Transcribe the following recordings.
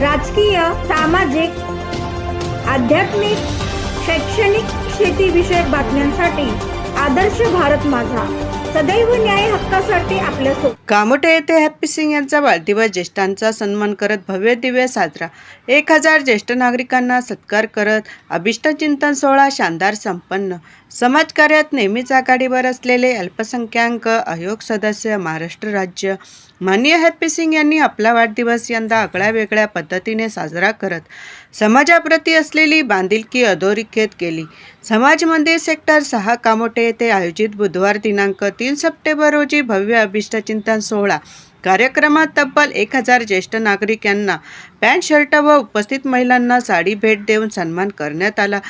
राजकीय सामाजिक आध्यात्मिक शैक्षणिक शेतीविषयक बातम्यांसाठी आदर्श भारत माझा. सदैव न्याय हक्कासाठी आपल्यासोबत कामोटे येथे हॅप्पी सिंग यांचा वाढदिवस ज्येष्ठांचा सन्मान करत भव्य दिव्य साजरा. एक हजार ज्येष्ठ नागरिकांना सत्कार करत अभिष्ट चिंतन सोहळा शानदार संपन्न. समाजकार्यात नेहमीच आघाडीवर असलेले अल्पसंख्याक आयोग सदस्य महाराष्ट्र राज्य. माननीय हॅप्पी सिंग यांनी आपला वाढदिवस यंदा आगळ्या वेगळ्या पद्धतीने साजरा करत समाजाप्रती असलेली बांधिलकी अधोरेखित केली. समाज मंदिर सेक्टर सहा कामोटे येथे आयोजित बुधवार दिनांक तीन सप्टेंबर रोजी भव्य अभिष्टचिंतन सोहळा. कार्यक्रमात तब्बल एक हजार ज्येष्ठ नागरिक यांना पॅन्ट शर्ट व उपस्थित महिलांना साडी भेट देऊन सन्मान करण्यात आला.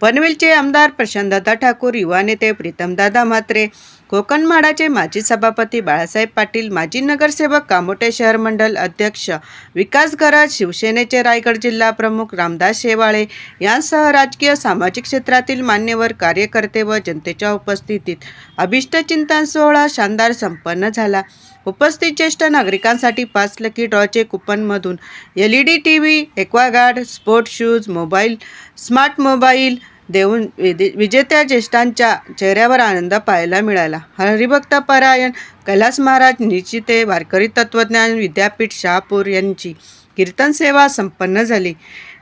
पनवेलचे आमदार प्रशांतदादा ठाकूर युवा नेते प्रीतमदादा म्हात्रे कोकणमाडाचे माजी सभापती बाळासाहेब पाटील माजी नगरसेवक कामोटे शहर मंडल अध्यक्ष विकास गरज शिवसेनेचे रायगड जिल्हा प्रमुख रामदास शेवाळे यांसह राजकीय सामाजिक क्षेत्रातील मान्यवर कार्यकर्ते व जनतेच्या उपस्थितीत अभिष्टचिंतन सोहळा शानदार संपन्न झाला. उपस्थित ज्येष्ठ नागरिकांसाठी पाच लकी ड्रॉचे कुपनमधून L E D T V Aquaguard sport shoes mobile smart mobile देऊन विदे- विजेत्या ज्येष्ठांच्या चेहऱ्यावर आनंद पाहायला मिळाला. हरिभक्त परायण कैलास महाराज निश्चिते वारकरी तत्वज्ञान विद्यापीठ शहापूर यांची कीर्तन सेवा संपन्न झाली.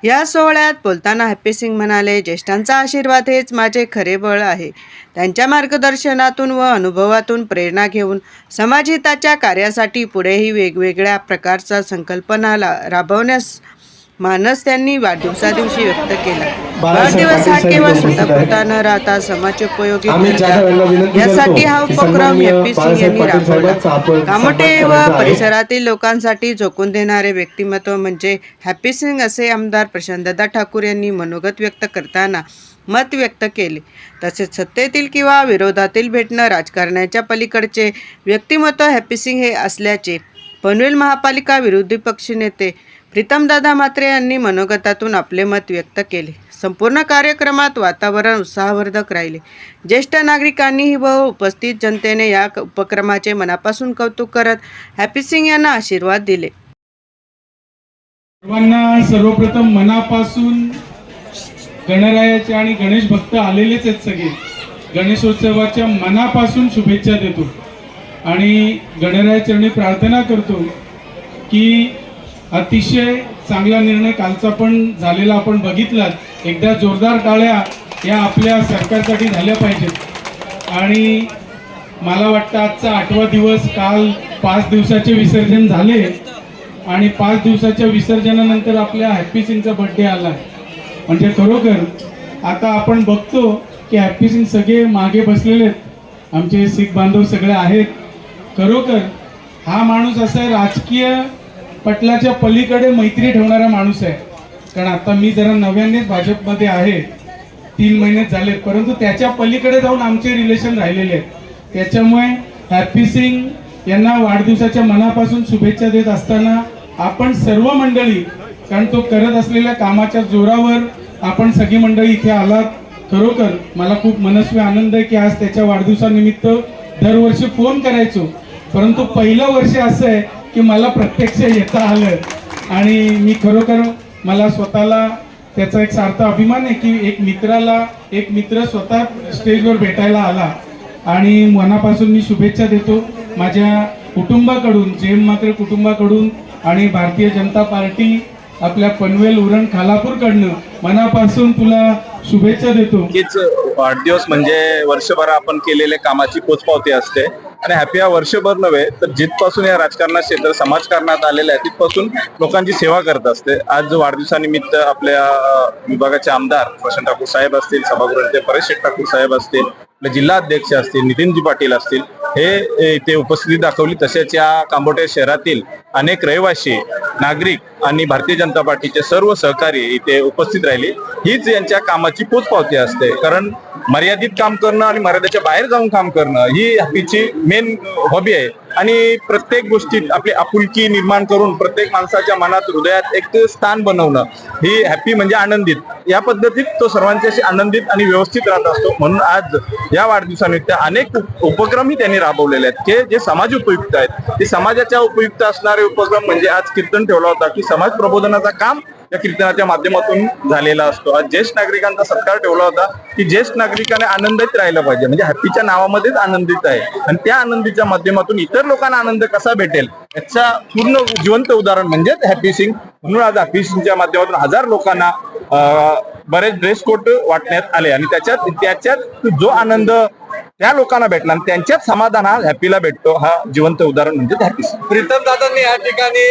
या सोहळ्यात बोलताना हॅप्पी सिंग म्हणाले ज्येष्ठांचा आशीर्वाद हेच माझे खरे बळ आहे. त्यांच्या मार्गदर्शनातून व अनुभवातून प्रेरणा घेऊन समाजहिताच्या कार्यासाठी पुढेही वेगवेगळ्या प्रकारचा संकल्पना ला- राबवण्यास मानस त्यांनी वाढदिवसादिवशी व्यक्त केला वाढदिवस हा केवळ साहेब उपस्थित आहेत. स्वतः न राहता समाज उपयोगी आम्ही जाधव यांना विनंती यासाठी हा उपक्रम सन्माननीय हॅप्पी सिंग यांनी राबवला सन्मान व. परिसरातील लोकांसाठी झोकून देणारे व्यक्तिमत्व म्हणजे हॅप्पी सिंग असे आमदार प्रशांतदा ठाकूर यांनी मनोगत व्यक्त करताना मत व्यक्त केले तसेच सत्तेतील किंवा विरोधातील भेटणं राजकारणाच्या पलीकडचे व्यक्तिमत्व हॅप्पी सिंग हे असल्याचे पनवेल महापालिका विरोधी पक्षनेते प्रीतमदादा म्हात्रे यांनी मनोगतातून आपले मत व्यक्त केले. संपूर्ण कार्यक्रमात वातावरण उत्साहवर्धक राहिले. ज्येष्ठ नागरिकांनीही व उपस्थित जनतेने या क- उपक्रमाचे मनापासून कौतुक करत हॅपी सिंग यांना आशीर्वाद दिले. सर्वांना सर्वप्रथम मनापासून गणरायाचे आणि गणेश भक्त आलेलेच आहेत सगळे. गणेशोत्सवाच्या मनापासून शुभेच्छा देतो. आणि गणरायाचरणी प्रार्थना करतो की अतिशय चांगला निर्णय कालचा पण झालेला आपण बघितलात एकदा जोरदार टाळ्या या आपल्या सरकारसाठी झाल्या पाहिजेत. आणि मला वाटतं आजचा आठवा दिवस काल पाच दिवसाचे विसर्जन झाले. आणि पाच दिवसाच्या विसर्जनानंतर आपल्या हॅप्पी सिंगचा बर्थडे आला. म्हणजे खरोखर आता आपण बघतो की हॅप्पी सिंग सगळे मागे बसलेले आहेत. आमचे सिख बांधव सगळे आहेत. खरोखर हा माणूस असा आहे राजकीय पटलाच्या पलीकडे मैत्री ठेवणारा माणूस आहे. कारण आता मी जरा नव्यानेच भाजपमध्ये आहे. तीन महिने झाले परंतु त्याच्या पलीकडे जाऊन आमचे रिलेशन राहिलेले आहेत. त्याच्यामुळे हॅपी सिंग यांना वाढदिवसाच्या मनापासून शुभेच्छा देत असताना आपण सर्व मंडळी कारण तो करत असलेल्या कामाच्या जोरावर आपण सगळी मंडळी इथे आलात. खरोखर मला खूप मनस्वी आनंद आहे की आज त्याच्या वाढदिवसानिमित्त दरवर्षी फोन करायचो. परंतु पहिलं वर्ष असं आहे की मला प्रत्यक्ष येता आलं. आणि मी खरोखर मला स्वतःला त्याचा एक सार्थ अभिमान आहे की एक मित्राला एक मित्र स्वतः स्टेजवर भेटायला आला. आणि मनापासून मी शुभेच्छा देतो माझ्या कुटुंबाकडून जेम मात्र कुटुंबाकडून आणि भारतीय जनता पार्टी आपल्या पनवेल उरण खालापूरकडनं मनापासून तुला शुभेच्छा देतो. वाढदिवस म्हणजे वर्षभर आपण केलेल्या कामाची पोचपावती असते. आणि हॅपी हा वर्षभर नव्हे तर जिथपासून या राजकारणात क्षेत्र समाजकारणात आलेलं आहे तिथपासून लोकांची सेवा करत असते. आज वाढदिवसानिमित्त आपल्या विभागाचे आमदार प्रशांत ठाकूर साहेब असतील सभागृहाचे परेश शेठ ठाकूर साहेब असतील आपले जिल्हाध्यक्ष असतील नितीनजी पाटील असतील हे इथे उपस्थिती दाखवली. तसेच या कांबोटे शहरातील अनेक रहिवासी नागरिक आणि भारतीय जनता पार्टीचे सर्व सहकारी इथे उपस्थित राहिले. हीच यांच्या कामाची पोचपावती असते. कारण मर्यादित काम करणं आणि मर्यादेच्या बाहेर जाऊन काम करणं ही हॅपीची मेन हॉबी आहे. आणि प्रत्येक गोष्टीत आपली आपुलकी निर्माण करून प्रत्येक माणसाच्या मनात हृदयात एक स्थान बनवणं ही हॅपी म्हणजे आनंदित. या पद्धतीत तो सर्वांच्याशी आनंदित आणि व्यवस्थित राहत असतो. म्हणून आज या वाढदिवसानिमित्त अनेक उप- उपक्रमही त्यांनी राबवलेले आहेत. की जे समाज उपयुक्त आहेत. ते समाजाच्या उपयुक्त असणारे उपक्रम म्हणजे आज कीर्तन ठेवला होता की समाज प्रबोधनाचा काम या कीर्तनाच्या माध्यमातून झालेला असतो. आज ज्येष्ठ नागरिकांचा सत्कार ठेवला होता की ज्येष्ठ नागरिकाने आनंदित राहिलं पाहिजे. म्हणजे हॅपीच्या नावामध्येच आनंदित आहे. आणि त्या आनंदीच्या माध्यमातून इतर लोकांना आनंद कसा भेटेल? याचा पूर्ण जिवंत उदाहरण म्हणजेच हॅपी सिंग. म्हणून आज हॅपी सिंगच्या माध्यमातून हजार लोकांना बरेच ड्रेस कोट वाटण्यात आले. आणि त्याच्यात त्याच्यात जो आनंद त्या लोकांना भेटला आणि त्यांच्यात समाधान हा हॅपीला भेटतो. हा जिवंत उदाहरण म्हणजे हॅपी प्रीतम दादांनी या ठिकाणी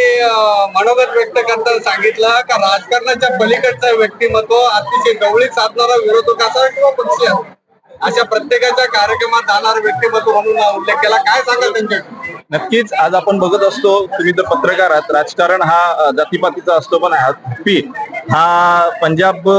मनोगत व्यक्त करताना सांगितलं का राजकारणाच्या पलीकडचं व्यक्तिमत्व अतिशय गवळीत साधणारा विरोधक असा किंवा पक्षी. अशा प्रत्येकाच्या कार्यक्रमात जाणार व्यक्तिमत्व म्हणून उल्लेख केला. काय सांगा त्यांच्या नक्कीच आज आपण बघत असतो तुम्ही तर पत्रकार आहात. राजकारण हा जातीपातीचा असतो पण हॅपी हा पंजाब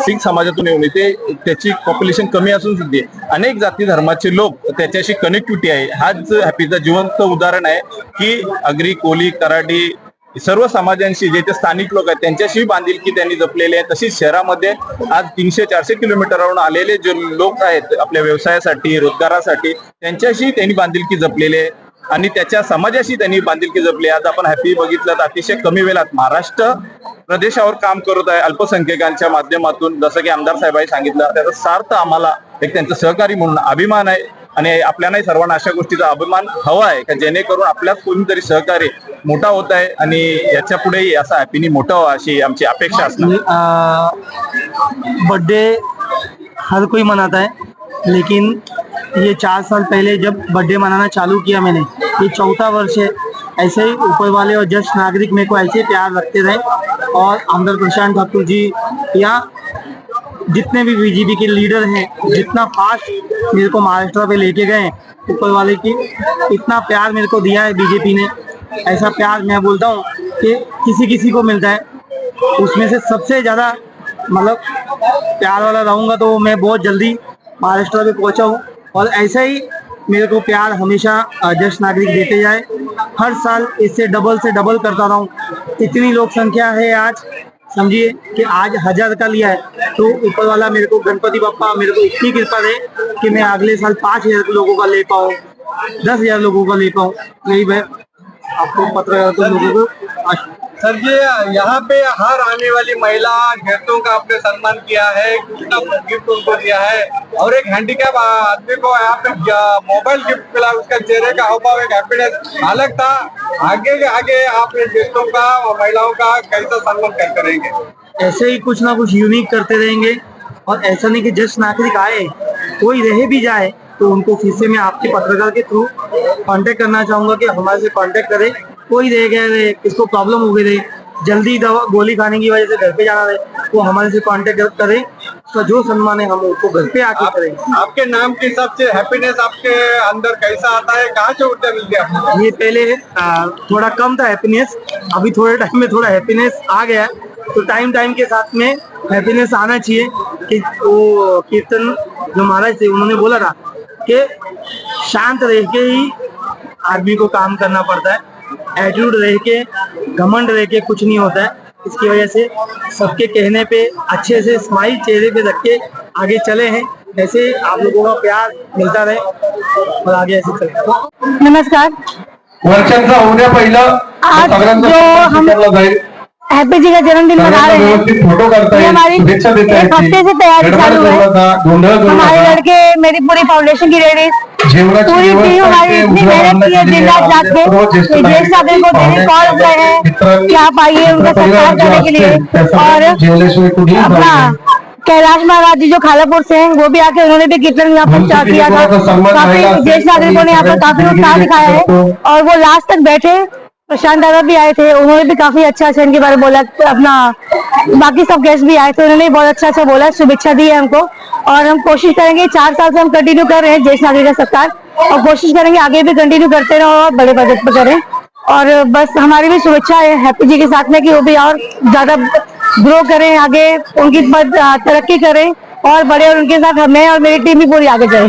सिख समाजातून येऊन येते त्याची पॉप्युलेशन कमी असून सुद्धा अनेक जाती धर्माचे लोक त्याच्याशी कनेक्टिव्हिटी आहे. हाच हॅपीचा जिवंत उदाहरण आहे की अग्री कोली कराडी सर्व समाजांशी जे ते स्थानिक लोक आहेत त्यांच्याशी बांधिलकी त्यांनी जपलेली आहे. तशीच शहरामध्ये आज तीनशे चारशे किलोमीटरवरून आलेले जे लोक आहेत आपल्या व्यवसायासाठी रोजगारासाठी त्यांच्याशी त्यांनी बांधिलकी जपलेली आहे. आणि त्याच्या समाजाशी त्यांनी बांधिलकी जपली. आज आपण हॅपी बघितलं तर अतिशय कमी वेळात महाराष्ट्र प्रदेशावर काम करत आहे अल्पसंख्याकांच्या माध्यमातून. जसं की आमदार साहेबांनी सांगितलं त्याचा सार्थ आम्हाला एक त्यांचं सहकारी म्हणून अभिमान आहे. आणि आपल्यालाही सर्वांना अशा गोष्टीचा अभिमान हवा आहे का जेणेकरून आपल्यात कोणीतरी सहकार्य मोठा होत आहे आणि याच्या पुढेही असा हॅपीनी मोठा व्हा अशी आमची अपेक्षा असणार. बर्थडे हर कोई मनात आहे लेकिन ये चार साल पहले जब बर्थडे मनाना चालू किया मैंने, ये चौथा वर्ष है। ऐसे ही ऊपर वाले और जस्ट नागरिक मेरे को ऐसे प्यार रखते रहे। और आमदार प्रशांत ठाकुर जी या जितने भी बीजेपी के लीडर हैं, जितना फास्ट मेरे को महाराष्ट्र पे लेके गए, ऊपर वाले की इतना प्यार मेरे को दिया है बीजेपी ने। ऐसा प्यार मैं बोलता हूँ कि किसी किसी को मिलता है। उसमें से सबसे ज़्यादा मतलब प्यार वाला रहूँगा तो मैं बहुत जल्दी महाराष्ट्र में पहुँचा हूँ। और ऐसा ही मेरे को प्यार हमेशा ज्येष्ठ नागरिक देते जाए। हर साल इससे डबल से डबल करता रहूँ इतनी लोक संख्या है आज, समझिए, कि आज हज़ार का लिया है। तो ऊपर वाला मेरे को गणपति बापा मेरे को इतनी कृपा दे कि मैं अगले साल पाँच हज़ार लोगों का ले पाऊँ, दस हज़ार लोगों का ले पाऊँ। यही मैं आपको पत्रकारिता लोगों को सर जी यहाँ पे हर आने वाली महिला गेस्टों का आपने सम्मान किया है कितना गिफ्ट उनको दिया है। और एक हैंडीकैप आदमी को यहाँ पे मोबाइल गिफ्ट मिला, उसका चेहरे का हावभाव, एक हैप्पीनेस अलग था। आगे के आगे आप ये गेस्टों का और महिलाओं का कैसा सम्मान कर करेंगे? ऐसे ही कुछ ना कुछ यूनिक करते रहेंगे। और ऐसा नहीं कि जस्ट नागरिक आए, कोई रह भी जाए तो उनको फिर से मैं आपके पत्रकार के थ्रू कांटेक्ट करना चाहूँगा कि हमारे से कांटेक्ट करे। कोई दे गया रहे किसको प्रॉब्लम हो गई रहे जल्दी दवा गोली खाने की वजह से घर पे जाना रहे वो हमारे से कांटेक्ट करे उसका जो सम्मान है हम उसको घर पे आके करेंगे आपके नाम की सबसे हैप्पीनेस आपके अंदर कैसा आता है कहाँ से ऊर्जा मिलती है ये पहले आ, थोड़ा कम था हैप्पीनेस अभी थोड़े टाइम में थोड़ा हैप्पीनेस आ गया है। तो टाइम टाइम के साथ में हैप्पीनेस आना चाहिए कि वो कीर्तन जो महाराज थे उन्होंने बोला था कि शांत रह के ही आदमी को काम करना पड़ता है एटीट्यूड रह के घमंड रह के कुछ नहीं होता है। इसकी वजह से सबके कहने पे अच्छे से स्माइल चेहरे पे रख के आगे चले हैं। ऐसे आप लोगों का प्यार मिलता रहे और आगे ऐसे चले। नमस्कार। वर्षांचा होण्या पहिलं जाईल हैप्पी जी का जन्मदिन मना रहे हैं। हमारी एक हफ़्ते से तैयारी चालू है। हमारे लड़के मेरी पूरी फाउंडेशन की लेडीज़ पूरी टीम हमारी इतनी मेहनत की है दिन रात जाग के। डेली कॉल हैं कि आप आइए उनका सत्कार करने के लिए। और जेवल्याशिवाय कुठेही जाऊ अपना कैलाश महाराज जी जो खालापुर से हैं वो भी आके उन्होंने भी कीर्तन यहाँ पर दिया किया था। काफ़ी नागरिकों ने यहाँ पर काफ़ी उत्साह दिखाया है। और वो लास्ट तक बैठे प्रशांत दादा भी आए थे, उन्होंने भी काफ़ी अच्छा अच्छा इनके बारे में बोला, अपना, बाकी सब गेस्ट भी आए थे, उन्होंने बहुत अच्छा अच्छा बोला, शुभेच्छा दी है हमको। और हम कोशिश करेंगे, चार साल से हम कंटिन्यू कर रहे हैं ज्येष्ठ नागरिक का सत्कार। और कोशिश करेंगे आगे भी कंटिन्यू करते रहें और बड़े बजट पर करें। और बस हमारी भी शुभेच्छा है, हैप्पी जी के साथ में कि वो भी और ज़्यादा ग्रो करें आगे, उनकी तरक्की करें, और बड़े और उनके साथ हमें और मेरी टीम भी पूरी आगे जाए